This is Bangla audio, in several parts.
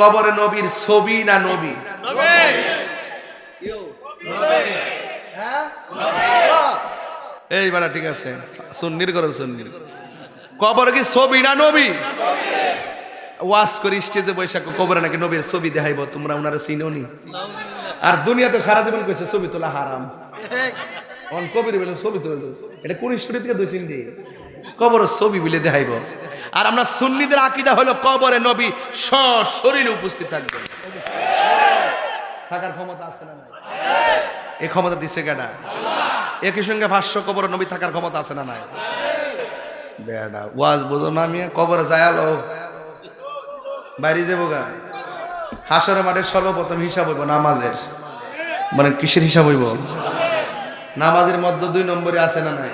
কবরে নবীর ছবি না নবী? এই বেড়া ঠিক আছে, সুন্নির করো সুন্নির। কবরে কি ছবি না নবী? ওয়াজ করি, স্টেজে বৈশাখ, কবরে নাকি নবীর ছবি দেখাইব, তোমরা ওনারা চিনোনি আর দুনিয়াতে সারা জীবন কইছে, ছবি তোলা হারাম। অন কবির বলে ছবি তুলে এটা কোন স্টোরি থেকে দুই চিন্দি কবর ছবি বলে দেখাইব। আর আমরা সুন্নিদের আকিদা হলো কবরে নবী সশরীরে উপস্থিত থাকবে থাকার ক্ষমতা আছে না এই ক্ষমতা দিছে কেডা? একই সঙ্গে ভাষ্য, কবরে নবী থাকার ক্ষমতা আছে না নাই? বেডা, ওয়াজ বোঝো না আমি কবরে যায়ালো বাইরে যাব গা। হাসরের মাঠে সর্বপ্রথম হিসাব হইব নামাজের। মানে কিসের হিসাব হইব? নামাজের মধ্যে দুই নম্বরে আছে না নাই?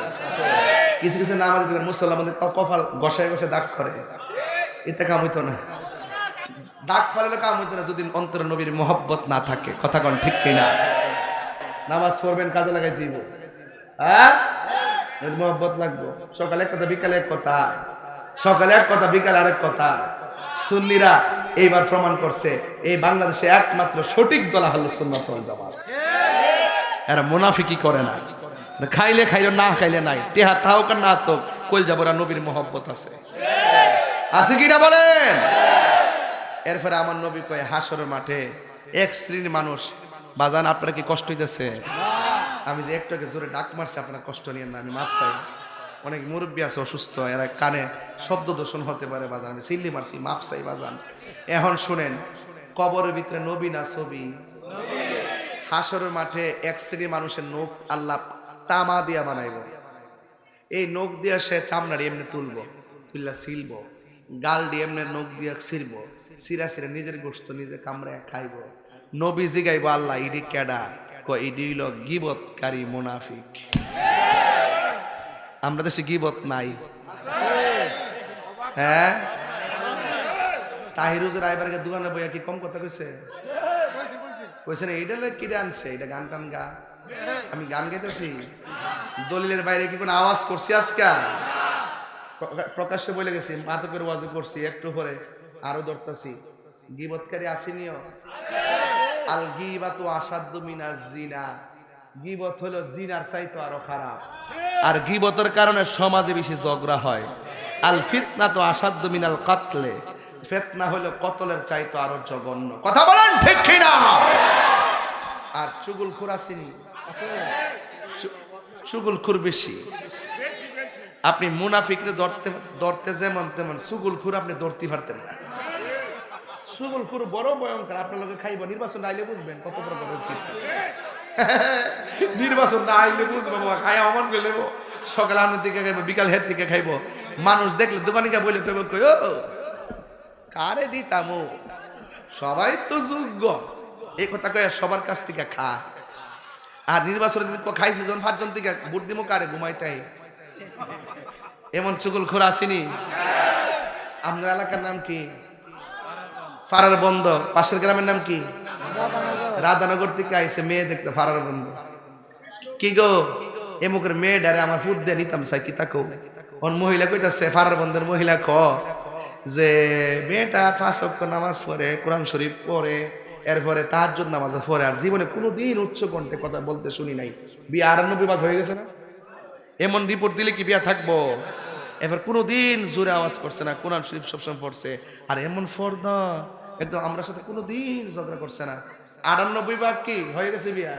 কিছু কিছু নামাজ মুসলমানদের কফাল গসায় গসে দাগ করে এতে কাম হইতো না। দাগ ফালালে কাম হইতো না যদি অন্তরে নবীর মোহব্বত না থাকে। কথা কন ঠিক কিনা? নামাজ পড়বেন, কাজে লাগাই দিব। হ্যাঁ? মোহব্বত লাগবো। সকালে এক কথা, বিকালে এক কথা। সকালে এক কথা, বিকালে আরেক কথা। সুন্নিরা এইবার প্রমাণ করছে, এই বাংলাদেশে একমাত্র সঠিক দল হলো সুন্নাত জামাত। এরা মুনাফিকি করে না। খাইলে খাইলে, না খাইলে নাই। তেহা তাও কার না তো, কইল যাবরা নবীর মোহব্বত আছে। আছে কিনা বলেন? এরপরে আমার নবী কয়, হাসরের মাঠে এক শ্রেণির মানুষ, বাজান, আপনারা কি কষ্ট হইতেছে? আমি যে একটু আগে জোরে ডাক মারছি, আপনারা কষ্ট নিয়ে না, আমি মাপ চাই। অনেক মুরব্বী আছে অসুস্থ, এরা কানে শব্দ দূষণ হতে পারে, বাজান, আমি সিল্লি মারছি মাপ চাই, বাজান। এখন শুনেন, কবরের ভিতরে নবী না ছবি? হাসরের মাঠে এক শ্রেণির মানুষের নোখ আল্লাহ তামা দিয়া বানাইব। এই নখ দিয়া সে চামড়ারি এমনি তুলব তুললা ছিলব। গাল দিয়ে এমনি নখ দিয়া ছিড়ব সিরা সিরা নিজের গোস্ত নিজে কামড়ায় খাইব। নবী জিগাইব আল্লাহ, ইডি কেডা? ক ইডি হইল গিবতকারী মুনাফিক। আমরা দেশে গিবত নাই। হ্যাঁ? তাহিরুজের আইবারকে দোকানে বইয়া কি কম কথা কইছে? কইছে না এইটা কিরে আনছে এটা গান টান গা। আমি গান গাইতেছি। দলিলের বাইরে কি কোনো আওয়াজ করছি আজকে? প্রকাশ্যে বলে গেছি মাতকের ওয়াজও করছি, একটু পরে আরও ধরতেছি। গিবতকারী আসিনিও। আল গিবাত আসাদ্দ মিনাজ জিনা। গিবত হলো জিনার চাইতো আরও খারাপ। আর গিবতের কারণে সমাজে বেশি ঝগড়া হয়। আল ফিতনা তো আসাদ্দ মিনাল কাতলে। ফেতনা হলো কতলের চাইতো আরও জঘন্য। কথা বলেন ঠিক কিনা? আর চুগুল খুরাসিনি চুগুল খুর বেশি। আপনি মুনাফিকরে ধরতে ধরতে যেমন তেমন সুগুল খুর আপনি ধরতে পারতেন না। বড় ভয়ঙ্কর, আপনার খাইব, নির্বাচন আইলে বুঝবেন কত বড় নির্বাচন না আইলে বুঝব খাই সকাল আনোর দিকে খাইবো, বিকাল হের দিকে খাইবো। মানুষ দেখলে দোকানে গিয়ে বলে কেবো কই কারে দিতামো সবাই তো যোগ্য। এই কথা কয়ে সবার কাছ থেকে খা। আর নির্বাচনের দিন খাইছে, যখন পাঁচজন থেকে ভোট দিমো, কারে ঘুমাইতে এমন চুগুল খোর আসেনি? আপনার এলাকার নাম কি? ফারার বন্ধ। পাশের গ্রামের নাম কি? রাধানগর থেকে আইসে মেয়ে দেখতে, ফারার বন্ধ। কি গো? এমুকের মেয়ে ডারে আমার ফুট দিয়ে নিতাম চাই কি তাকো? মহিলা কইতাছে, ফারার বন্ধের মহিলা ক? যে, মেয়েটা অক্ত নামাজ পড়ে, কোরআন শরীফ পড়ে এরপরে তার জন্য নামাজ পড়ে আর জীবনে কোনোদিন উচ্চ কণ্ঠে কথা বলতে শুনি নাই। বিয়ে আরানব্বই ভাগ হয়ে গেছে না? এমন রিপোর্ট দিলে কি বিয়া থাকব? এবার কোনোদিন জোরে আওয়াজ করছে না, কোরআন শরীফ সবসময় পড়ছে। আর এমন ফর্দা, একদম আমরা সাথে কোনোদিন ঝগড়া করছে না। আটানব্বই ভাগ কি? হয়ে গেছে বিয়া?